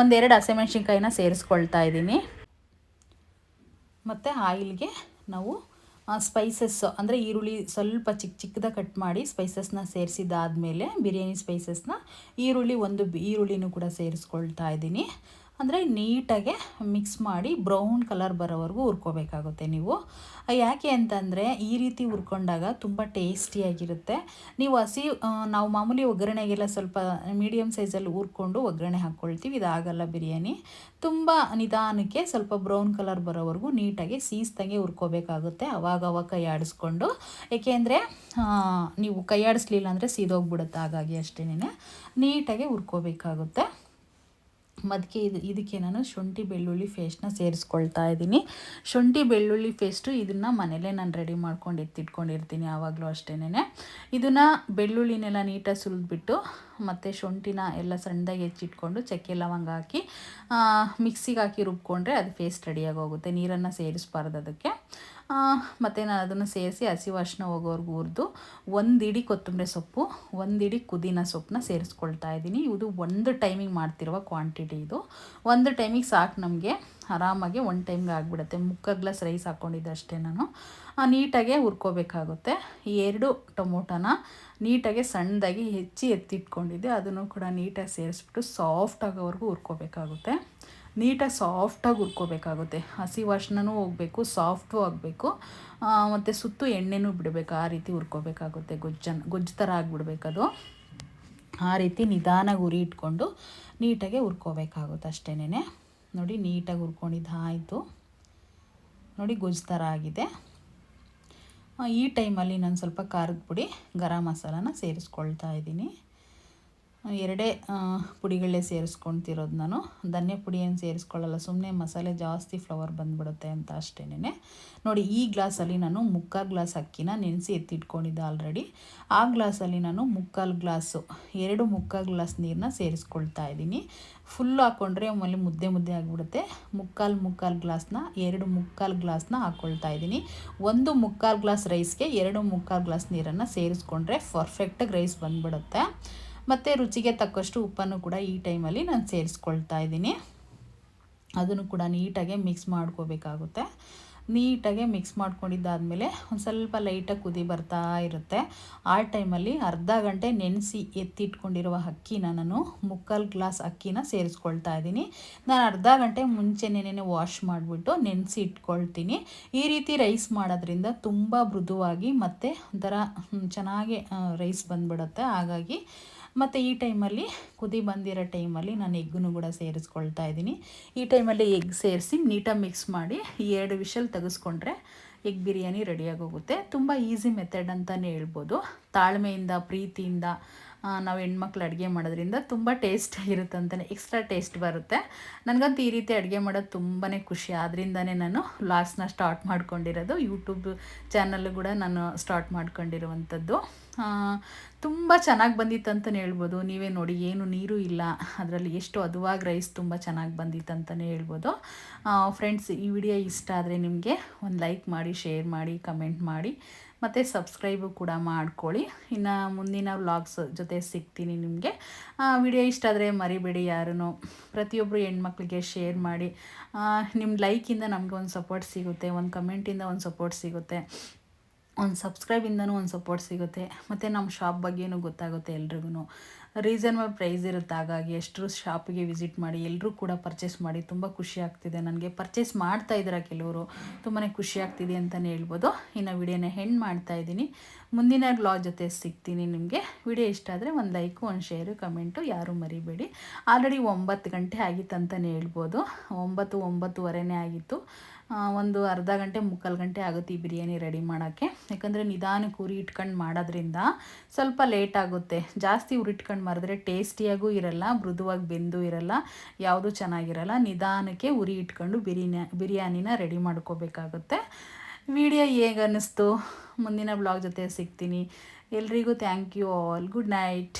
Speaker 1: ಒಂದೆರಡು ಹಸಿಮೆಣ್ಸಿನ್ಕಾಯಿನ ಸೇರಿಸ್ಕೊಳ್ತಾ ಇದ್ದೀನಿ. ಮತ್ತು ಆಯಿಲ್ಗೆ ನಾವು ಸ್ಪೈಸಸ್ ಅಂದರೆ ಈರುಳ್ಳಿ ಸ್ವಲ್ಪ ಚಿಕ್ಕ ಚಿಕ್ಕದಾಗಿ ಕಟ್ ಮಾಡಿ ಸ್ಪೈಸಸ್ನ ಸೇರಿಸಿದಾದ್ಮೇಲೆ ಬಿರಿಯಾನಿ ಸ್ಪೈಸಸ್ನ ಈರುಳ್ಳಿ ಒಂದು ಈರುಳ್ಳಿನೂ ಕೂಡ ಸೇರಿಸ್ಕೊಳ್ತಾ ಇದ್ದೀನಿ. ಅಂದರೆ ನೀಟಾಗೆ ಮಿಕ್ಸ್ ಮಾಡಿ ಬ್ರೌನ್ ಕಲರ್ ಬರೋವರೆಗೂ ಹುರ್ಕೋಬೇಕಾಗುತ್ತೆ ನೀವು. ಯಾಕೆ ಅಂತಂದರೆ ಈ ರೀತಿ ಹುರ್ಕೊಂಡಾಗ ತುಂಬ ಟೇಸ್ಟಿಯಾಗಿರುತ್ತೆ ನೀವು ಹಸಿ ನಾವು ಮಾಮೂಲಿ ಒಗ್ಗರಣೆಗೆಲ್ಲ ಸ್ವಲ್ಪ ಮೀಡಿಯಮ್ ಸೈಜಲ್ಲಿ ಹುರ್ಕೊಂಡು ಒಗ್ಗರಣೆ ಹಾಕ್ಕೊಳ್ತೀವಿ, ಇದಾಗಲ್ಲ ಬಿರಿಯಾನಿ. ತುಂಬ ನಿಧಾನಕ್ಕೆ ಸ್ವಲ್ಪ ಬ್ರೌನ್ ಕಲರ್ ಬರೋವರೆಗೂ ನೀಟಾಗಿ ಸೀಸ್ದಂಗೆ ಹುರ್ಕೋಬೇಕಾಗುತ್ತೆ ಅವಾಗ ಅವಾಗ ಕೈ ಆಡಿಸ್ಕೊಂಡು ಏಕೆಂದರೆ ನೀವು ಕೈ ಆಡಿಸ್ಲಿಲ್ಲ ಅಂದರೆ ಸೀದೋಗ್ಬಿಡುತ್ತೆ ಹಾಗಾಗಿ ಅಷ್ಟೇ ನೀಟಾಗಿ ಹುರ್ಕೋಬೇಕಾಗುತ್ತೆ. ಮದಕ್ಕೆ ಇದು ಇದಕ್ಕೆ ನಾನು ಶುಂಠಿ, ಬೆಳ್ಳುಳ್ಳಿ ಫೇಸ್ಟ್ನ ಸೇರಿಸ್ಕೊಳ್ತಾ ಇದ್ದೀನಿ. ಶುಂಠಿ, ಬೆಳ್ಳುಳ್ಳಿ ಫೇಸ್ಟು ಇದನ್ನು ಮನೇಲೇ ನಾನು ರೆಡಿ ಮಾಡ್ಕೊಂಡು ಎತ್ತಿಟ್ಕೊಂಡಿರ್ತೀನಿ ಯಾವಾಗಲೂ ಅಷ್ಟೇನೆ ಇದನ್ನು ಬೆಳ್ಳುಳ್ಳಿನೆಲ್ಲ ನೀಟಾಗಿ ಸುಲಿದ್ಬಿಟ್ಟು ಮತ್ತು ಶುಂಠಿನ ಎಲ್ಲ ಸಣ್ಣದಾಗಿ ಹೆಚ್ಚಿಟ್ಕೊಂಡು ಚಕ್ಕೆ ಲವಂಗ ಹಾಕಿ ಮಿಕ್ಸಿಗೆ ಹಾಕಿ ರುಬ್ಕೊಂಡ್ರೆ ಅದು ಫೇಸ್ಟ್ ರೆಡಿಯಾಗಿ ಹೋಗುತ್ತೆ. ನೀರನ್ನು ಸೇರಿಸ್ಬಾರ್ದು ಅದಕ್ಕೆ. ಮತ್ತು ನಾನು ಅದನ್ನು ಸೇರಿಸಿ ಹಸಿ ವಾಸನೆ ಹೋಗೋರ್ಗು ಹುರಿದು ಒಂದು ಇಡೀ ಕೊತ್ತಂಬರಿ ಸೊಪ್ಪು ಒಂದು ಇಡೀ ಕುದಿನ ಸೊಪ್ಪನ್ನ ಸೇರಿಸ್ಕೊಳ್ತಾ ಇದ್ದೀನಿ. ಇದು ಒಂದು ಟೈಮಿಗೆ ಮಾಡ್ತಿರುವ ಕ್ವಾಂಟಿಟಿ ಇದು. ಒಂದು ಟೈಮಿಗೆ ಸಾಕು ನಮಗೆ. ಆರಾಮಾಗಿ ಒಂದು ಟೈಮ್ಗೆ ಆಗಿಬಿಡುತ್ತೆ. ಮುಕ್ಕ ಗ್ಲಾಸ್ ರೈಸ್ ಹಾಕ್ಕೊಂಡಿದ್ದೆ ಅಷ್ಟೇ ನಾನು. ನೀಟಾಗೆ ಹುರ್ಕೋಬೇಕಾಗುತ್ತೆ. ಈ ಎರಡು ಟೊಮೊಟೊನ ನೀಟಾಗಿ ಸಣ್ಣದಾಗಿ ಹೆಚ್ಚಿ ಎತ್ತಿಟ್ಕೊಂಡಿದ್ದೆ. ಅದನ್ನು ಕೂಡ ನೀಟಾಗಿ ಸೇರಿಸ್ಬಿಟ್ಟು ಸಾಫ್ಟ್ ಆಗೋವರೆಗೂ ಹುರ್ಕೋಬೇಕಾಗುತ್ತೆ. ನೀಟಾಗಿ ಸಾಫ್ಟಾಗಿ ಹುರ್ಕೋಬೇಕಾಗುತ್ತೆ. ಹಸಿ ವಾಸನೂ ಹೋಗಬೇಕು, ಸಾಫ್ಟು ಆಗಬೇಕು. ಮತ್ತು ಸುತ್ತು ಎಣ್ಣೆನೂ ಬಿಡಬೇಕು, ಆ ರೀತಿ ಹುರ್ಕೋಬೇಕಾಗುತ್ತೆ. ಗೊಜ್ಜನ್ನು ಗೊಜ್ಜು ಥರ ಆಗಿಬಿಡ್ಬೇಕದು. ಆ ರೀತಿ ನಿಧಾನಾಗಿ ಉರಿ ಇಟ್ಕೊಂಡು ನೀಟಾಗಿ ಹುರ್ಕೋಬೇಕಾಗುತ್ತೆ ಅಷ್ಟೇನೆ ನೋಡಿ, ನೀಟಾಗಿ ಹುರ್ಕೊಂಡಿದ್ದು ಆಯಿತು. ನೋಡಿ, ಗೊಜ್ಜು ಥರ ಆಗಿದೆ. ಈ ಟೈಮಲ್ಲಿ ನಾನು ಸ್ವಲ್ಪ ಖಾರದ ಪುಡಿ, ಗರಂ ಮಸಾಲಾನ ಸೇರಿಸ್ಕೊಳ್ತಾ ಇದ್ದೀನಿ. ಎರಡೇ ಪುಡಿಗಳೇ ಸೇರಿಸ್ಕೊಳ್ತಿರೋದು ನಾನು. ಧನ್ಯ ಪುಡಿ ಏನು ಸೇರಿಸ್ಕೊಳ್ಳಲ್ಲ ಸುಮ್ಮನೆ ಮಸಾಲೆ ಜಾಸ್ತಿ ಫ್ಲವರ್ ಬಂದುಬಿಡುತ್ತೆ ಅಂತ ಅಷ್ಟೇನೆ ನೋಡಿ, ಈ ಗ್ಲಾಸಲ್ಲಿ ನಾನು ಮುಕ್ಕಾಲು ಗ್ಲಾಸ್ ಅಕ್ಕಿನ ನೆನೆಸಿ ಎತ್ತಿಟ್ಕೊಂಡಿದ್ದೆ ಆಲ್ರೆಡಿ ಆ ಗ್ಲಾಸಲ್ಲಿ ನಾನು ಮುಕ್ಕಾಲು ಗ್ಲಾಸು, ಎರಡು ಮುಕ್ಕಾಲು ಗ್ಲಾಸ್ ನೀರನ್ನ ಸೇರಿಸ್ಕೊಳ್ತಾ ಇದ್ದೀನಿ. ಫುಲ್ ಹಾಕ್ಕೊಂಡ್ರೆ ಆಮೇಲೆ ಮುದ್ದೆ ಮುದ್ದೆ ಆಗಿಬಿಡುತ್ತೆ. ಮುಕ್ಕಾಲು ಮುಕ್ಕಾಲು ಗ್ಲಾಸ್ನ, ಎರಡು ಮುಕ್ಕಾಲು ಗ್ಲಾಸ್ನ ಹಾಕ್ಕೊಳ್ತಾ ಇದ್ದೀನಿ. ಒಂದು ಮುಕ್ಕಾಲು ಗ್ಲಾಸ್ ರೈಸ್ಗೆ ಎರಡು ಮುಕ್ಕಾಲು ಗ್ಲಾಸ್ ನೀರನ್ನು ಸೇರಿಸ್ಕೊಂಡ್ರೆ ಪರ್ಫೆಕ್ಟಾಗಿ ರೈಸ್ ಬಂದ್ಬಿಡುತ್ತೆ. ಮತ್ತು ರುಚಿಗೆ ತಕ್ಕಷ್ಟು ಉಪ್ಪನ್ನು ಕೂಡ ಈ ಟೈಮಲ್ಲಿ ನಾನು ಸೇರಿಸ್ಕೊಳ್ತಾ ಇದ್ದೀನಿ. ಅದನ್ನು ಕೂಡ ನೀಟಾಗಿ ಮಿಕ್ಸ್ ಮಾಡ್ಕೋಬೇಕಾಗುತ್ತೆ. ನೀಟಾಗೆ ಮಿಕ್ಸ್ ಮಾಡ್ಕೊಂಡಿದ್ದಾದಮೇಲೆ ಒಂದು ಸ್ವಲ್ಪ ಲೈಟಾಗಿ ಕುದಿ ಬರ್ತಾ ಇರುತ್ತೆ. ಆ ಟೈಮಲ್ಲಿ ಅರ್ಧ ಗಂಟೆ ನೆನೆಸಿ ಎತ್ತಿಟ್ಕೊಂಡಿರುವ ಅಕ್ಕಿನ ನಾನು ಮುಕ್ಕಾಲು ಗ್ಲಾಸ್ ಅಕ್ಕಿನ ಸೇರಿಸ್ಕೊಳ್ತಾ ಇದ್ದೀನಿ. ನಾನು ಅರ್ಧ ಗಂಟೆ ಮುಂಚೆನೇ ವಾಶ್ ಮಾಡಿಬಿಟ್ಟು ನೆನೆಸಿ ಇಟ್ಕೊಳ್ತೀನಿ. ಈ ರೀತಿ ರೈಸ್ ಮಾಡೋದ್ರಿಂದ ತುಂಬ ಮೃದುವಾಗಿ ಮತ್ತು ಒಂಥರ ಚೆನ್ನಾಗಿ ರೈಸ್ ಬಂದ್ಬಿಡುತ್ತೆ. ಹಾಗಾಗಿ ಮತ್ತು ಈ ಟೈಮಲ್ಲಿ ಕುದಿ ಬಂದಿರೋ ಟೈಮಲ್ಲಿ ನಾನು ಎಗ್ಗನ್ನು ಕೂಡ ಸೇರಿಸ್ಕೊಳ್ತಾ ಇದ್ದೀನಿ. ಈ ಟೈಮಲ್ಲಿ ಎಗ್ ಸೇರಿಸಿ ನೀಟಾಗಿ ಮಿಕ್ಸ್ ಮಾಡಿ ಈ ಎರಡು ವಿಷಲ್ ತೆಗೆಸ್ಕೊಂಡ್ರೆ ಎಗ್ ಬಿರಿಯಾನಿ ರೆಡಿಯಾಗಿ ಹೋಗುತ್ತೆ ತುಂಬ ಈಸಿ ಮೆಥಡ್ ಅಂತಲೇ ಹೇಳ್ಬೋದು. ತಾಳ್ಮೆಯಿಂದ, ಪ್ರೀತಿಯಿಂದ ನಾವು ಹೆಣ್ಮಕ್ಳು ಅಡುಗೆ ಮಾಡೋದ್ರಿಂದ ತುಂಬ ಟೇಸ್ಟ್ ಇರುತ್ತೆ ಅಂತಲೇ ಎಕ್ಸ್ಟ್ರಾ ಟೇಸ್ಟ್ ಬರುತ್ತೆ. ನನಗಂತೂ ಈ ರೀತಿ ಅಡುಗೆ ಮಾಡೋದು ತುಂಬಾ ಖುಷಿ. ಆದ್ದರಿಂದನೇ ನಾನು ಲಾಸ್ನ ಸ್ಟಾರ್ಟ್ ಮಾಡ್ಕೊಂಡಿರೋದು. ಯೂಟ್ಯೂಬ್ ಚಾನಲ್ಲು ಕೂಡ ನಾನು ಸ್ಟಾರ್ಟ್ ಮಾಡ್ಕೊಂಡಿರುವಂಥದ್ದು ತುಂಬ ಚೆನ್ನಾಗಿ ಬಂದಿತ್ತು ಅಂತಲೇ ಹೇಳ್ಬೋದು. ನೀವೇ ನೋಡಿ, ಏನು ನೀರು ಇಲ್ಲ. ಅದರಲ್ಲಿ ಎಷ್ಟು ಅದುವಾಗಿ ರೈಸ್ ತುಂಬ ಚೆನ್ನಾಗಿ ಬಂದಿತ್ತು ಅಂತಲೇ ಹೇಳ್ಬೋದು ಫ್ರೆಂಡ್ಸ್ ಈ ವಿಡಿಯೋ ಇಷ್ಟ ಆದರೆ ನಿಮಗೆ ಒಂದು ಲೈಕ್ ಮಾಡಿ ಶೇರ್ ಮಾಡಿ ಕಮೆಂಟ್ ಮಾಡಿ. ಮತ್ತು ಸಬ್ಸ್ಕ್ರೈಬು ಕೂಡ ಮಾಡ್ಕೊಳ್ಳಿ. ಇನ್ನು ಮುಂದಿನ ವ್ಲಾಗ್ಸ್ ಜೊತೆ ಸಿಗ್ತೀನಿ ನಿಮಗೆ. ವಿಡಿಯೋ ಇಷ್ಟ ಆದರೆ ಮರಿಬೇಡಿ ಯಾರೂ ಪ್ರತಿಯೊಬ್ಬರು ಹೆಣ್ಮಕ್ಳಿಗೆ ಶೇರ್ ಮಾಡಿ. ನಿಮ್ಮ ಲೈಕಿಂದ ನಮಗೆ ಒಂದು ಸಪೋರ್ಟ್ ಸಿಗುತ್ತೆ, ಒಂದು ಕಮೆಂಟಿಂದ ಒಂದು ಸಪೋರ್ಟ್ ಸಿಗುತ್ತೆ, ಒಂದು ಸಬ್ಸ್ಕ್ರೈಬಿಂದನೂ ಒಂದು ಸಪೋರ್ಟ್ ಸಿಗುತ್ತೆ. ಮತ್ತು ನಮ್ಮ ಶಾಪ್ ಬಗ್ಗೆನೂ ಗೊತ್ತಾಗುತ್ತೆ ಎಲ್ರಿಗೂ ರೀಸನಬಲ್ ಪ್ರೈಸ್ ಇರುತ್ತೆ. ಹಾಗಾಗಿ ಎಷ್ಟು ಶಾಪಿಗೆ ವಿಸಿಟ್ ಮಾಡಿ ಎಲ್ಲರೂ ಕೂಡ ಪರ್ಚೇಸ್ ಮಾಡಿ ತುಂಬ ಖುಷಿ ಆಗ್ತಿದೆ ನನಗೆ. ಪರ್ಚೇಸ್ ಮಾಡ್ತಾ ಇದ್ದೀರಾ ಕೆಲವರು? ತುಂಬಾ ಖುಷಿ ಆಗ್ತಿದೆ ಅಂತಲೇ ಹೇಳ್ಬೋದು. ಇನ್ನು ವಿಡಿಯೋನ ಹೆಣ್ಣು ಮಾಡ್ತಾ ಇದ್ದೀನಿ. ಮುಂದಿನ ಬ್ಲಾಗ್ ಜೊತೆ ಸಿಗ್ತೀನಿ ನಿಮಗೆ. ವಿಡಿಯೋ ಇಷ್ಟ ಆದರೆ ಒಂದು ಲೈಕು ಒಂದು ಶೇರು ಕಮೆಂಟು ಯಾರೂ ಮರಿಬೇಡಿ. ಆಲ್ರೆಡಿ ಒಂಬತ್ತು ಗಂಟೆ ಆಗಿತ್ತು ಅಂತಲೇ ಹೇಳ್ಬೋದು. ಒಂಬತ್ತು, ಒಂಬತ್ತುವರೆನೇ ಆಗಿತ್ತು. ಒಂದು ಅರ್ಧ ಗಂಟೆ, ಮುಕ್ಕಾಲು ಗಂಟೆ ಆಗುತ್ತೆ ಈ ಬಿರಿಯಾನಿ ರೆಡಿ ಮಾಡೋಕ್ಕೆ. ಯಾಕಂದರೆ ನಿಧಾನಕ್ಕೆ ಉರಿ ಇಟ್ಕೊಂಡು ಮಾಡೋದ್ರಿಂದ ಸ್ವಲ್ಪ ಲೇಟ್ ಆಗುತ್ತೆ. ಜಾಸ್ತಿ ಉರಿ ಇಟ್ಕೊಂಡು ಮಾಡಿದ್ರೆ ಟೇಸ್ಟಿಯಾಗೂ ಇರಲ್ಲ, ಮೃದುವಾಗಿ ಬೆಂದು ಇರಲ್ಲ, ಯಾವುದೂ ಚೆನ್ನಾಗಿರಲ್ಲ. ನಿಧಾನಕ್ಕೆ ಉರಿ ಇಟ್ಕೊಂಡು ಬಿರಿಯಾನಿ ಬಿರಿಯಾನಿನ ರೆಡಿ ಮಾಡ್ಕೋಬೇಕಾಗುತ್ತೆ. ವಿಡಿಯೋ ಹೇಗೆ ಅನ್ನಿಸ್ತು? ಮುಂದಿನ ಬ್ಲಾಗ್ ಜೊತೆ ಸಿಗ್ತೀನಿ. ಎಲ್ರಿಗೂ thank you all good night